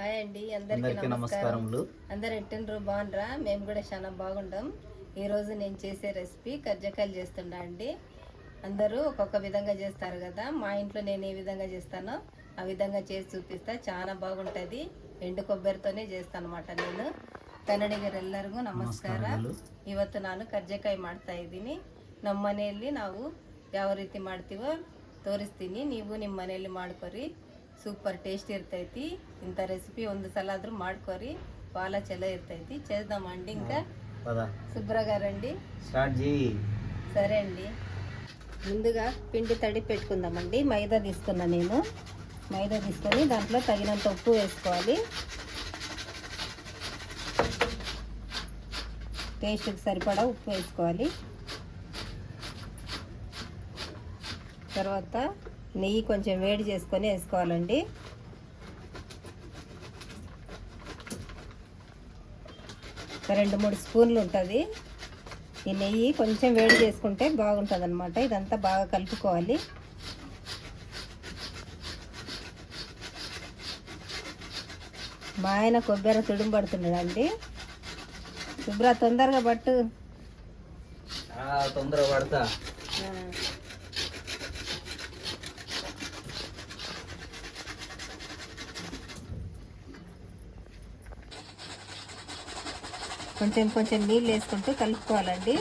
Hi అండి అందరికీ అందరికీ నమస్కారం నమస్కారములు అందరు ఎట్టినరు బాగుండ్రా మేము కూడా చాలా బాగుంటాం ఈరోజు నేను చేసే రెసిపీ కజ్జకాయలు చేస్తున్నా అండి అందరూ ఒక్కొక్క విధంగా చేస్తారు కదా మా ఇంట్లో నేను ఏ విధంగా చేస్తానో ఆ విధంగా చేసి చూపిస్తా చాలా బాగుంటుంది ఎండు కొబ్బరితోనే చేస్తాను అనమాట నేను ಕನ್ನಡಿಗರೆಲ್ಲರಿಗೂ ನಮಸ್ಕಾರ ನಮಸ್ಕಾರಗಳು. ಇವತ್ತು ನಾನು ಕರ್ಜೆಕಾಯಿ ಮಾಡ್ತಾ ಇದ್ದೀನಿ ನಮ್ಮ ಮನೆಯಲ್ಲಿ ನಾವು ಯಾವ ರೀತಿ ಮಾಡ್ತೀವೋ ತೋರಿಸ್ತೀನಿ ನೀವು ನಿಮ್ಮ ಮನೆಯಲ್ಲಿ ಮಾಡ್ಕೊರಿ ಸೂಪರ್ ಟೇಸ್ಟ್ ಇರ್ತೈತಿ ಇಂಥ ರೆಸಿಪಿ ಒಂದು ಸಲ ಆದರೂ ಮಾಡ್ಕೊರಿ ಭಾಳ ಚಲೋ ಇರ್ತೈತಿ చేద్దామండి ఇంకా. శుభ్ర గారండి. సరే అండి. ముందుగా పిండి తడి పెట్టుకుందామండి. మైదా తీసుకున్నా నేను. మైదా తీసుకొని దాంట్లో తగినంత ఉప్పు వేసుకోవాలి. టేస్ట్కి సరిపడా ఉప్పు వేసుకోవాలి. తర్వాత నెయ్యి కొంచెం వేడి చేసుకొని వేసుకోవాలండి. ఒక రెండు మూడు స్పూన్లు ఉంటుంది. ఈ నెయ్యి కొంచెం వేడి చేసుకుంటే బాగుంటుంది అనమాట ఇదంతా బాగా కలుపుకోవాలి. మా ఆయన కొబ్బరి తుడుము పడుతున్నాడండి. శుభ్ర తొందరగా పట్టు. తొందరగా పడతా. కొంచెం కొంచెం నీళ్ళు వేసుకుంటూ కలుపుకోవాలండి.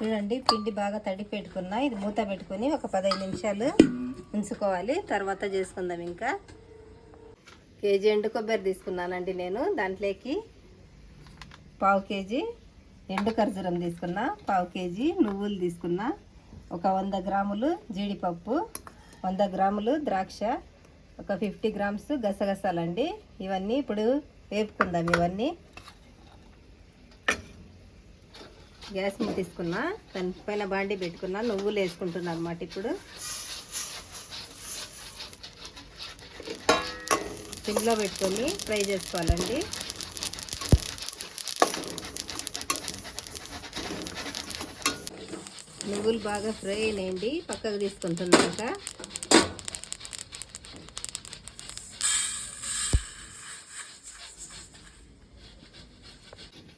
చూడండి పిండి బాగా తడి పెట్టుకున్నా. ఇది మూత పెట్టుకుని ఒక పదహైదు నిమిషాలు ఉంచుకోవాలి. తర్వాత చేసుకుందాం ఇంకా. కేజీ ఎండు కొబ్బరి తీసుకున్నానండి నేను దాంట్లోకి పావు కేజీ ఎండు ఖర్జూరం తీసుకున్నా పావు కేజీ నువ్వులు తీసుకున్నా ఒక వంద గ్రాములు జీడిపప్పు వంద గ్రాములు ద్రాక్ష ఒక ఫిఫ్టీ గ్రామ్స్ గసగసాలండి. ఇవన్నీ ఇప్పుడు వేపుకుందాం ఇవన్నీ. గ్యాస్ మీద తీసుకున్నా దాని పైన బాండి పెట్టుకున్నా నువ్వులు వేసుకుంటున్నా అనమాట ఇప్పుడు. సిమ్లో పెట్టుకొని ఫ్రై చేసుకోవాలండి. నువ్వులు బాగా ఫ్రై అయినాయండి పక్కకు తీసుకుంటున్నాక.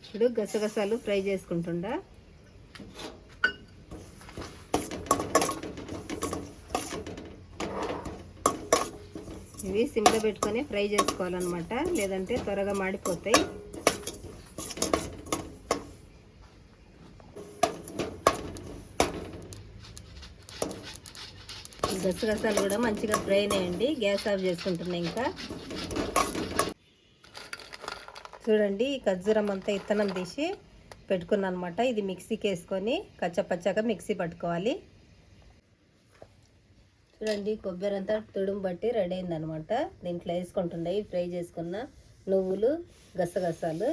ఇప్పుడు గసగసాలు ఫ్రై చేసుకుంటుండా. ఇవి సిమ్లో పెట్టుకొని ఫ్రై చేసుకోవాలన్నమాట. లేదంటే త్వరగా మాడిపోతాయి. గసగసాలు కూడా మంచిగా ఫ్రై అయినాయండి. గ్యాస్ ఆఫ్ చేసుకుంటున్నాయి ఇంకా. చూడండి ఈ ఖర్జూరం అంతా ఇత్తనం తీసి పెట్టుకున్నాను అనమాట ఇది మిక్సీకి వేసుకొని కచ్చపచ్చగా మిక్సీ పట్టుకోవాలి. చూడండి కొబ్బరి అంతా తుడుము బట్టి రెడీ అయిందనమాట. దీంట్లో వేసుకుంటున్నాయి ఫ్రై చేసుకున్న నువ్వులు గసగసాలు.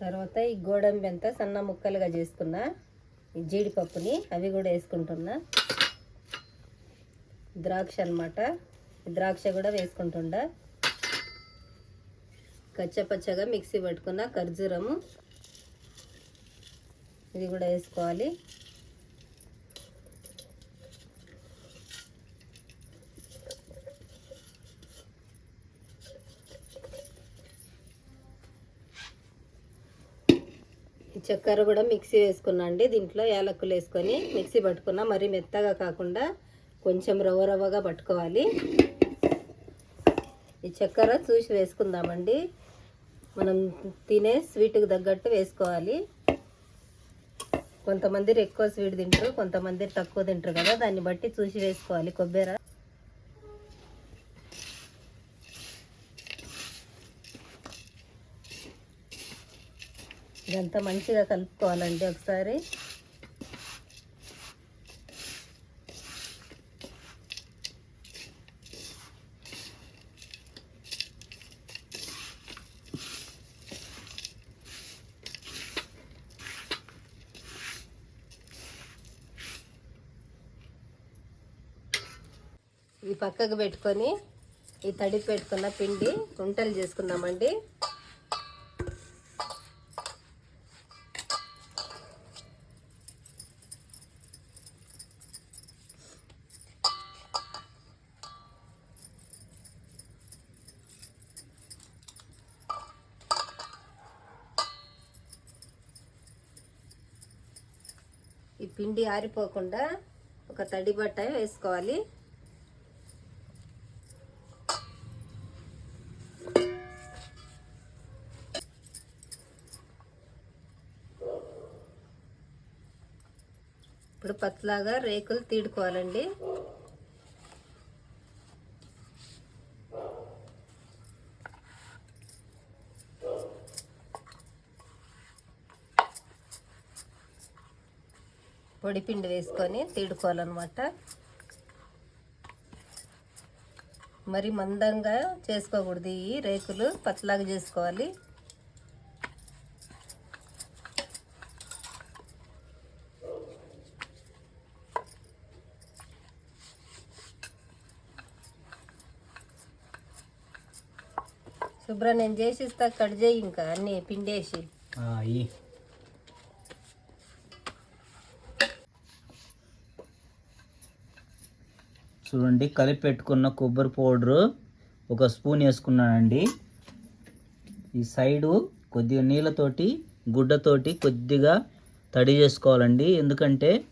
తర్వాత ఈ గోడంబి అంతా సన్న ముక్కలుగా చేసుకున్న ఈ జీడిపప్పుని అవి కూడా వేసుకుంటున్నా. ద్రాక్ష అన్నమాట. ద్రాక్ష కూడా వేసుకుంటుండా. కచ్చపచ్చగా మిక్సీ పట్టుకున్న ఖర్జూరము. ఇది కూడా వేసుకోవాలి. చక్కెర కూడా మిక్సీ వేసుకున్నా అండి. దీంట్లో యాలక్కులు వేసుకొని మిక్సీ పట్టుకున్నా మరీ మెత్తగా కాకుండా కొంచెం రవ్వ రవ్వగా పట్టుకోవాలి. ఈ చక్కెర చూసి వేసుకుందామండి. మనం తినే స్వీట్కి తగ్గట్టు వేసుకోవాలి. కొంతమంది ఎక్కువ స్వీట్ తింటారు కొంతమంది తక్కువ తింటారు కదా దాన్ని బట్టి చూసి వేసుకోవాలి కొబ్బరి ఇదంతా మంచిగా కలుపుకోవాలండి ఒకసారి. ఈ పక్కకు పెట్టుకొని ఈ తడి పెట్టుకున్న పిండి కుంటలు చేసుకుందామండి. పిండి ఆరిపోకుండా ఒక తడి బట్ట వేసుకోవాలి. ఇప్పుడు పత్తిలాగా రేకులు తీడుకోవాలండి. పొడి పిండి వేసుకొని తీడుకోవాలన్నమాట. మరి మందంగా చేసుకోకూడదు ఈ రేకులు పచ్చలాగా చేసుకోవాలి. శుభ్ర నేను చేసి ఇస్తా కట్ చేయి ఇంకా అన్నీ పిండేసి. చూడండి కలిపి పెట్టుకున్న కొబ్బరి పౌడరు ఒక స్పూన్ వేసుకున్నానండి. ఈ సైడు కొద్దిగా నీళ్ళతోటి గుడ్డతోటి కొద్దిగా తడి చేసుకోవాలండి. ఎందుకంటే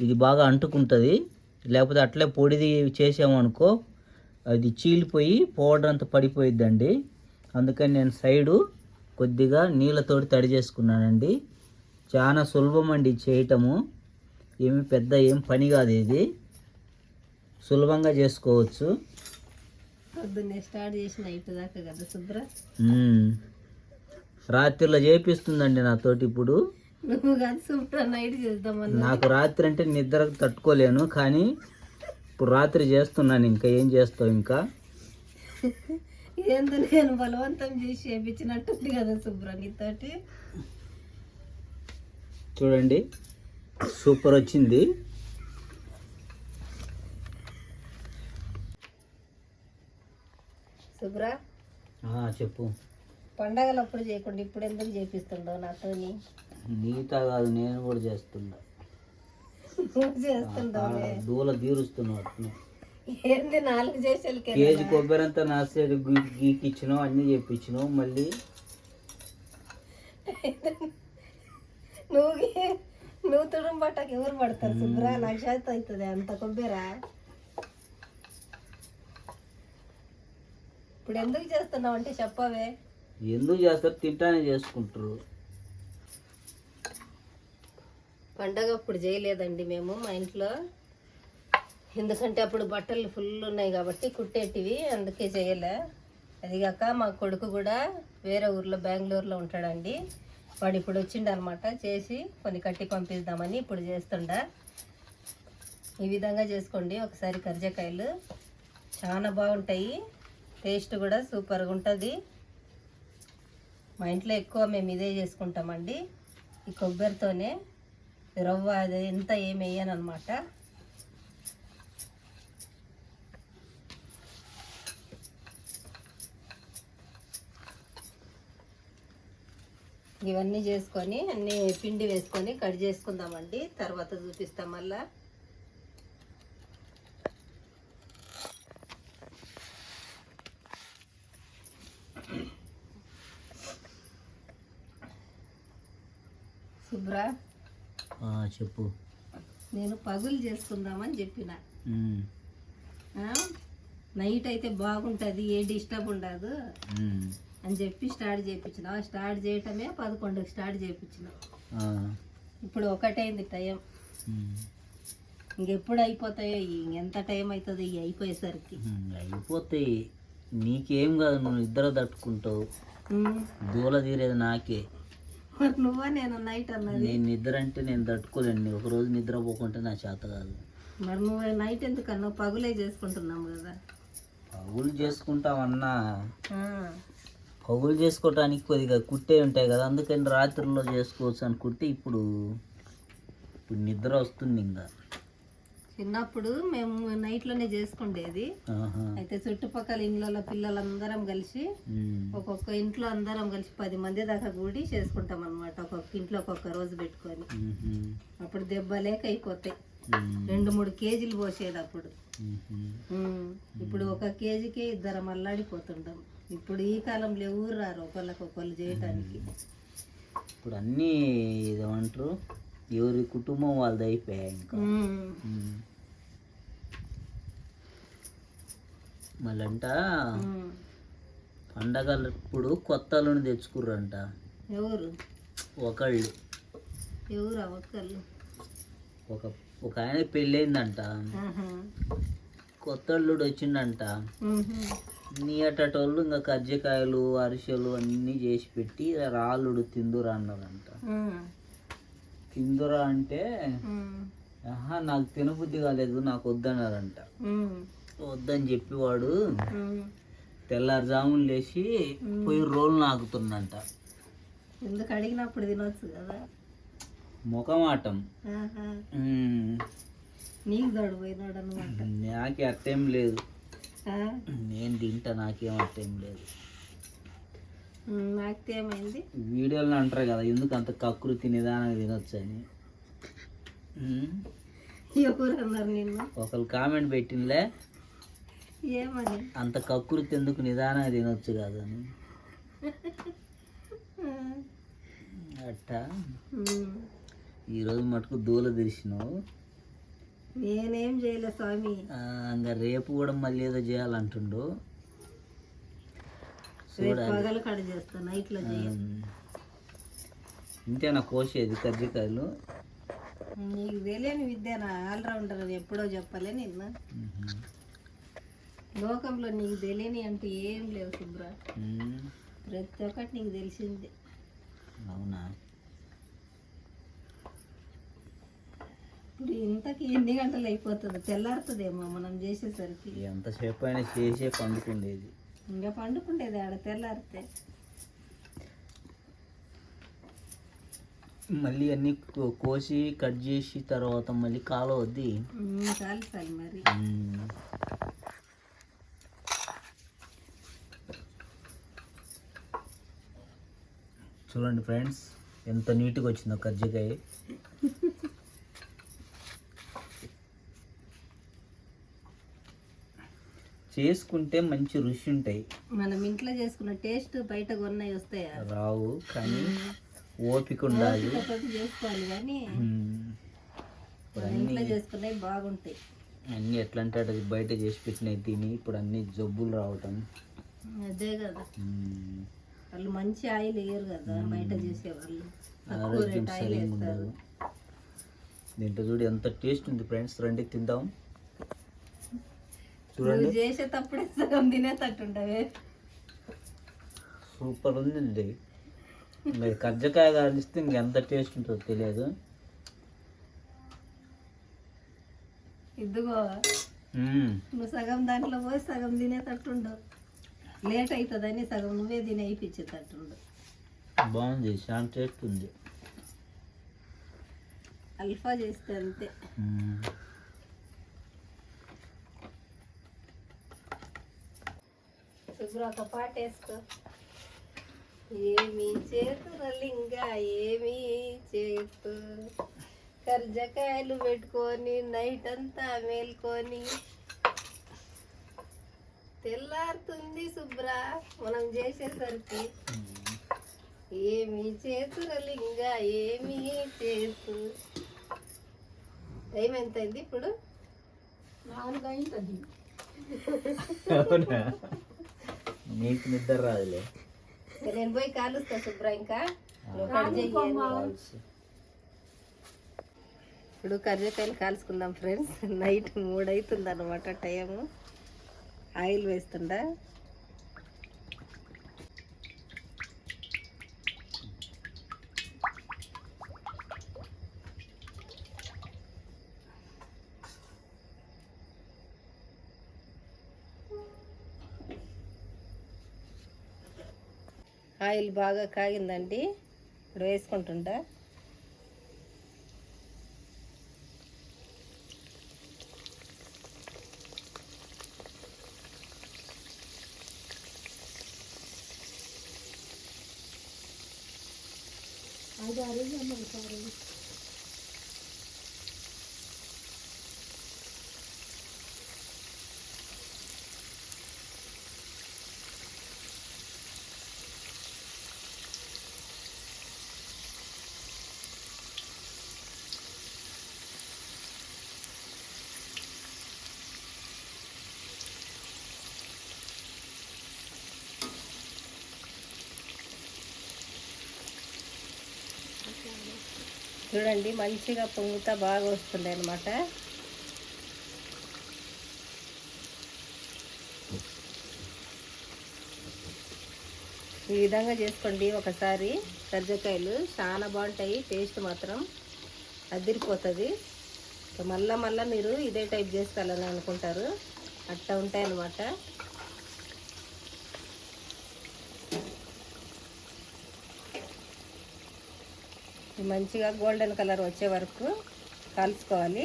ఇది బాగా అంటుకుంటుంది. లేకపోతే అట్లే పొడిది చేసామనుకో అది చీలిపోయి పౌడర్ అంతా పడిపోయిద్దండి. అందుకని నేను సైడు కొద్దిగా నీళ్ళతోటి తడి చేసుకున్నానండి. చాలా సులభం అండి ఇది చేయటము. ఏమి పెద్ద ఏం పని కాదు ఇది. సులభంగా చేసుకోవచ్చు. స్టార్ట్ కదా శుభ్ర. రాత్రిలో చేపిస్తుందండి నాతోటి ఇప్పుడు. నాకు రాత్రి అంటే నిద్ర తట్టుకోలేను కానీ ఇప్పుడు రాత్రి చేస్తున్నాను ఇంకా ఏం చేస్తావు ఇంకా? ఏందో నేను బలవంతం చేసి చేపించినట్టుంది కదా శుభ్ర నీతోటి? చూడండి సూపర్ వచ్చింది. శుభ్ర చెప్పు. పండగలప్పుడు చేయకుండా ఇప్పుడు ఎందుకు చేపిస్తుండవు నాతోని? నీతా కాదు నేను కూడా చేస్తున్నా. దూల తీరుస్తున్నా వాటిని ఏంది నాలుగు చేసేలకే కేజీ కొబ్బరి అంతా నా సైడ్ గీకిచ్చినావు అన్నీ చేపించినావు మళ్ళీ? నువ్వు నువ్వు తుడుం పట్టకు ఎవరు పడతారు శుభ్ర నాకు చేత అవుతుంది అంత కొబ్బెరా? ఇప్పుడు ఎందుకు చేస్తున్నావు అంటే చెప్పవే. ఎందుకు చేస్తారు? తింటానే చేసుకుంటారు. పండగ అప్పుడు చేయలేదండి మేము మా ఇంట్లో. ఎందుకంటే అప్పుడు బట్టలు ఫుల్ ఉన్నాయి కాబట్టి కుట్టేటివి అందుకే చేయలే. అది కాక మా కొడుకు కూడా వేరే ఊర్లో బెంగళూరులో ఉంటాడండి. వాడు ఇప్పుడు వచ్చిండు అనమాట చేసి కొన్ని కట్టి పంపిద్దామని ఇప్పుడు చేస్తుండ. ఈ విధంగా చేసుకోండి. ఒకసారి కరిజకాయలు చాలా బాగుంటాయి. టేస్ట్ కూడా సూపర్గా ఉంటుంది. మా ఇంట్లో ఎక్కువ మేము ఇదే చేసుకుంటామండి. ఈ కొబ్బరితోనే రవ్వ అది ఎంత ఏమి వేయను అనమాట ఇవన్నీ చేసుకొని అన్నీ పిండి వేసుకొని కట్ చేసుకుందామండి. తర్వాత చూపిస్తాం మళ్ళీ శుభ్ర ఆ, చెప్పు నేను పగులు చేసుకుందామని చెప్పిన? నైట్ అయితే బాగుంటుంది ఏ డిస్టర్బ్ ఉండదు. అని చెప్పి స్టార్ట్ చేయించిన స్టార్ట్ చేయటమే పదకొండుకి స్టార్ట్ చేయించిన ఇప్పుడు ఒకటైంది టైం. ఇంకెప్పుడు అయిపోతాయో. ఇంకెంత టైం అవుతుందో ఇవి అయిపోయేసరికి. అయిపోతాయి నీకేం కాదు నువ్వు ఇద్దరు తట్టుకుంటావు. దూల తీరేది నాకే నువ్వా నేను నైట్ అన్నది? నేను నిద్ర అంటే నేను తట్టుకోలేండి. ఒక రోజు నిద్ర పోకుంటే నా చేత కాదు. మరి నువ్వు నైట్ ఎందుకన్నా? పగులే చేసుకుంటున్నాము కదా. పగులు చేసుకుంటామన్నా. పగులు చేసుకోవటానికి కొద్దిగా కుట్టే ఉంటాయి కదా. అందుకని రాత్రిలో చేసుకోవచ్చు అనుకుంటే ఇప్పుడు. ఇప్పుడు నిద్ర వస్తుంది ఇంకా. చిన్నప్పుడు మేము నైట్లోనే చేసుకుండేది. అయితే చుట్టుపక్కల ఇండ్లలో పిల్లలందరం కలిసి. ఒక్కొక్క ఇంట్లో అందరం కలిసి పది మంది దాకా కూడి చేసుకుంటాం అనమాట ఒక్కొక్క ఇంట్లో ఒక్కొక్క రోజు పెట్టుకొని. అప్పుడు దెబ్బ లేక అయిపోతాయి. రెండు మూడు కేజీలు పోసేది అప్పుడు. ఇప్పుడు ఒక కేజీకే ఇద్దరం అల్లాడిపోతుంటాం. ఇప్పుడు ఈ కాలంలో ఎవరు రారు ఒకళ్ళకి ఒకళ్ళు చేయటానికి. ఇప్పుడు అన్నీ ఇదేమంటారు ఎవరి కుటుంబం వాళ్ళది అయిపోయాయి ఇంకా? మళ్ళంట. పండగలప్పుడు కొత్త అల్లుని తెచ్చుకుర్రంట ఎవరు ఒకళ్ళు ఎవరు ఆ ఒక్కళ్ళు ఒక ఒక ఆయన పెళ్ళయిందంట ఆహా. కొత్త అల్లుడు వచ్చిండంట. నీ అటోళ్ళు ఇంకా కజ్జికాయలు అరిసెలు అన్నీ చేసి పెట్టి రాళ్ళుడు తిందురా అన్నారంట. తిందురా అంటే. ఆహా నాకు తినబుద్ధి కాలేదు నాకు వద్దన్నారంట. వద్దని చెప్పి వాడు. తెల్లారుజామున లేచి పోయి రోలు నాకుతుండంట. ఎందుకు అడిగినప్పుడు తినొచ్చు కదా? ముఖమాటం. నీకు దొడు పోయినాడు అనమాట నాకే అట్టేం లేదు. నేను తింటా నాకేం అట్టేం లేదు. నాకు ఏమైంది? వీడియోలో అంటారు కదా ఎందుకు అంత కకృతి నిదానంగా తినొచ్చు అని. ఒకరు కామెంట్ పెట్టినలే ఏమని? అంత కకృతి ఎందుకు నిదానంగా తినొచ్చు కాదని అట్టా. ఈరోజు మటుకు దూల తెరిచినావు నేనేం చేయలే స్వామి. ఇంకా రేపు కూడా మళ్ళీ ఏదో చేయాలంటుండు. పగలు కడ చేస్తా నైట్లో చేయ. ఉమ్. ఇంతేనా కోసేది కజ్జికాయలు? నీకు తెలియని విద్య నా ఆల్రౌండర్ ఎప్పుడో చెప్పలే నిన్న. లోకంలో నీకు తెలియని అంటే ఏం లేవు శుభ్ర. ప్రతి ఒక్కటి నీకు తెలిసింది. అవునా? ఇప్పుడు ఇంతకి ఎన్ని గంటలు అయిపోతుంది? తెల్లారుతుందేమో మనం చేసేసరికి. ఎంతసేపు అయినా చేసే పండుకుండేది. ఇంకా పండుకుండేది ఆడ తెల్లారితే. మళ్ళీ అన్ని కోసి కట్ చేసి తర్వాత మళ్ళీ కాలవద్ది. ఉమ్, కాల్చాలి మరి. చూడండి ఫ్రెండ్స్ ఎంత నీట్గా వచ్చిందో కజ్జికాయ చేసుకుంటే మంచి రుచి ఉంటాయి. మనం ఇంట్లో చేసుకున్న టేస్ట్ బయట కొన్నాయి వస్తాయా? రావు కానీ ఓపిక ఉండాలి. చేసుకోవాలి కానీ ఇంట్లో చేసుకున్నవి బాగుంటాయి. అన్ని ఎట్లా అంటే అటు బయట చేసి పెట్టినవి తిని ఇప్పుడు అన్ని జబ్బులు రావటం. అదే కదా. వాళ్ళు మంచి ఆయిల్ వేయరు కదా బయట చేసేవాళ్ళు. తక్కువ రేట్ ఆయిల్ వేస్తారు. దీంట్లో చూడు ఎంత టేస్ట్ ఉంది ఫ్రెండ్స్. రండి తిందాం. చూడండి. చేసేటప్పుడే సగం తినేటట్టుండవే. సూపర్ ఉందండి. మీరు కజ్జకాయ కాలిస్తే ఇంకెంత టేస్ట్ ఉంటుందో తెలియదు. ఇదిగో. నువ్వు సగం దాంట్లో పోయి సగం తినేటట్టుండవు. లేట్ అవుతుందని సగం నువ్వే తిని అయిపించేటట్టుండు బాగుంది చాలా టేస్ట్ ఉంది. అల్ఫా చేస్తే అంతే. ఒక పాట వేసుకో. ఏమి చేతుల లింగ ఏమి చేతు. కర్జకాయలు పెట్టుకొని నైట్ అంతా మేల్కొని తెల్లారుతుంది శుభ్ర మనం చేసేసరికి ఏమి చేతుల లింగ ఏమి చేతు. టైం ఎంత అయింది ఇప్పుడు? నాలుగు అయింది అవునా? నీకు నిద్ర రాదులే. నేను పోయి కాలుస్తా శుభ్ర ఇంకా. ఇప్పుడు కర్రీకాయలు కాల్చుకుందాం ఫ్రెండ్స్. నైట్ మూడు అవుతుంది అనమాట టైము. ఆయిల్ వేస్తుండా. ఆయిల్ బాగా కాగిందండి. ఇప్పుడు వేసుకుంటుంటా చూడండి మంచిగా పొంగుతా బాగా వస్తుంది అనమాట ఈ విధంగా చేసుకోండి ఒకసారి. సజ్జకాయలు చాలా బాగుంటాయి టేస్ట్ మాత్రం అదిరిపోతుంది. మళ్ళా మళ్ళీ మీరు ఇదే టైప్ చేసుకోవాలని అనుకుంటారు. అట్టా ఉంటాయన్నమాట. మంచిగా గోల్డెన్ కలర్ వచ్చే వరకు కలుసుకోవాలి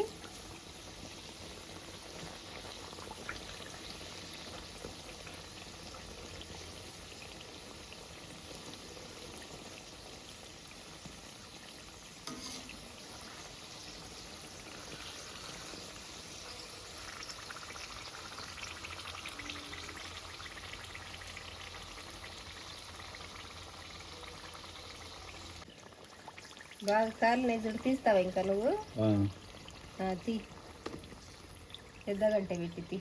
బాగా కాలు నెజుడు తీస్తావా ఇంకా నువ్వు? తీ. పెద్దగంటే పెట్టి తీ.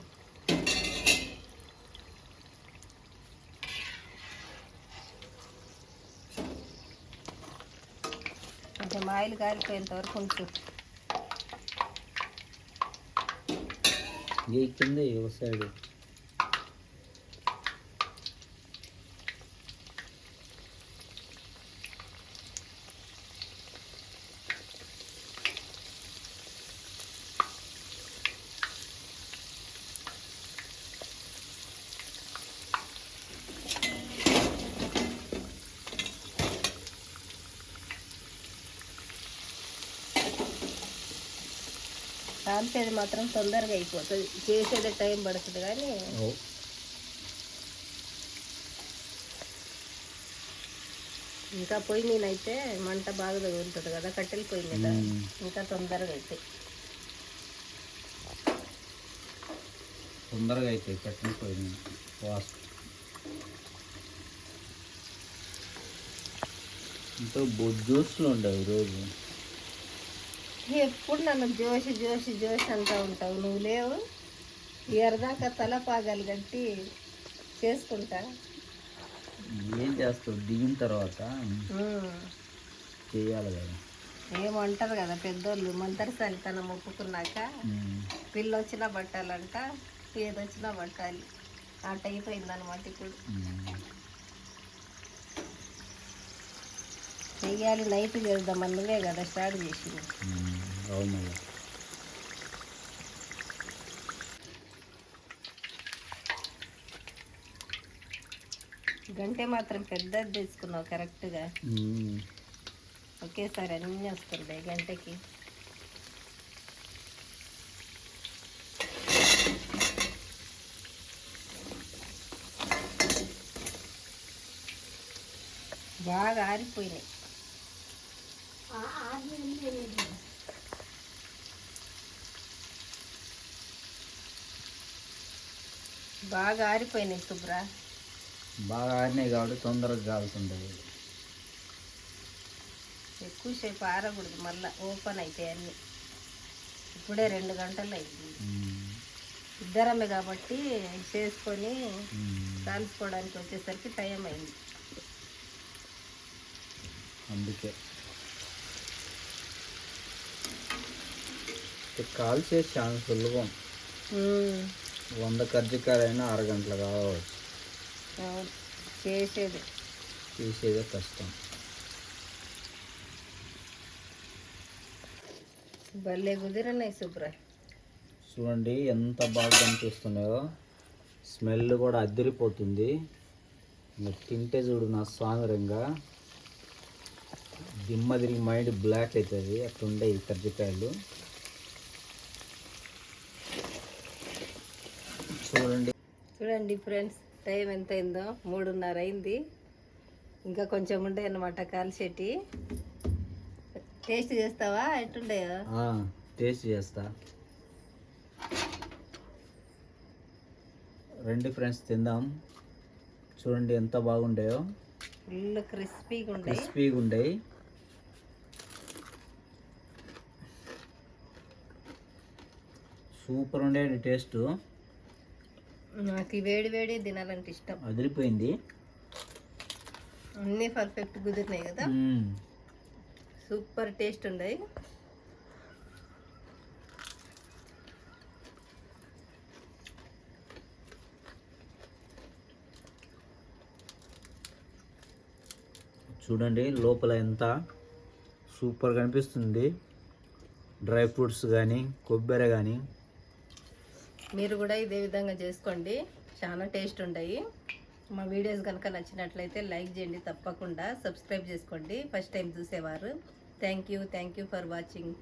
కొంచెం ఆయిల్ కాలిపోయేంత వరకు ఉంచు. కింద సైడ్ కాల్చేది మాత్రం తొందరగా అయిపోతుంది. చేసేది టైం పడుతుంది కానీ ఇంకా పొయ్యి మీద అయితే మంట బాగా తగులుతుంది కదా కట్టెల పొయ్యి మీద. ఇంకా తొందరగా అయితే తొందరగా అవుతాయి కట్టిన పోయింది ఫాస్ట్. ఇంకా జ్యూస్లు ఉండవు ఈరోజు ఎప్పుడు నన్ను జోషి జోషి జోషి అంటూ ఉంటావు. నువ్వు లేవు. ఎరదాకా తల పాగాలు కట్టి చేసుకుంటా. ఏం చేస్తావు? దిగిన తర్వాత. చేయాలి కదా. ఏమంటారు కదా పెద్దోళ్ళు మంతరసాలి తన మొక్కుకున్నాక. పిల్ల వచ్చినా పట్టాలంట ఏదొచ్చినా పట్టాలి. ఆ టైప్ అయిందనమాట ఇప్పుడు చెయ్యాలి నైట్ చేద్దాం నువ్వే కదా స్టార్ట్ చేసింది. ఉమ్. అవును మళ్ళీ గంటే మాత్రం పెద్దది తీసుకున్నావు కరెక్ట్గా. ఒకేసారి అన్నీ వస్తుంటాయి గంటకి. బాగా ఆరిపోయినాయి. బాగా ఆరిపోయినాయి శుభ్ర. బాగా ఆడినాయి కాబట్టి తొందరగా కాలుతుంటాయి. ఎక్కువసేపు ఆరకూడదు మళ్ళీ ఓపెన్ అవుతాయి అన్నీ. ఇప్పుడే రెండు గంటలు అయింది. ఇద్దరమే కాబట్టి చేసుకొని. కాల్చుకోవడానికి వచ్చేసరికి టైం అయింది. అందుకే. కాల్ చేసి చాలా సులభం వంద కర్జికాయలైనా అరగంటలు కావచ్చు. చేసేది. చేసేదే కష్టం. భలే కుదిరినాయి శుభ్ర చూడండి ఎంత బాగా కనిపిస్తున్నాయో. స్మెల్ కూడా అద్దరిపోతుంది మీరు తింటే చూడు నా సాంగరంగా దిమ్మ తిరిగి మైండ్ బ్లాక్ అవుతుంది. అట్లుండే ఈ కర్జికాయలు చూడండి. చూడండి ఫ్రెండ్స్ టైం ఎంత అయిందో మూడున్నర అయింది ఇంకా కొంచెం ఉండే అన్నమాట కాల్చేటి టేస్ట్ చేస్తావా? ఎట్టుండయో? టేస్ట్ చేస్తా. రండి ఫ్రెండ్స్ తిందాం. చూడండి ఎంత బాగుండాయో. ఫుల్ క్రిస్పీగా ఉంటాయి క్రిస్పీగా ఉండేవి సూపర్ ఉండేది టేస్ట్. నాకు వేడి వేడి తినాలంటే ఇష్టం. అదిరిపోయింది. అన్నీ పర్ఫెక్ట్ కుదిరినాయి కదా. సూపర్ టేస్ట్ ఉన్నాయి చూడండి లోపల ఎంత సూపర్ కనిపిస్తుంది. డ్రై ఫ్రూట్స్ కానీ కొబ్బరి కానీ మీరు కూడా ఇదే విధంగా చేసుకోండి. చాలా టేస్ట్ ఉంటాయి. మా వీడియోస్ కనుక నచ్చినట్లయితే లైక్ చేయండి తప్పకుండా సబ్స్క్రైబ్ చేసుకోండి. ఫస్ట్ టైం చూసేవారు. Thank you thank you for watching.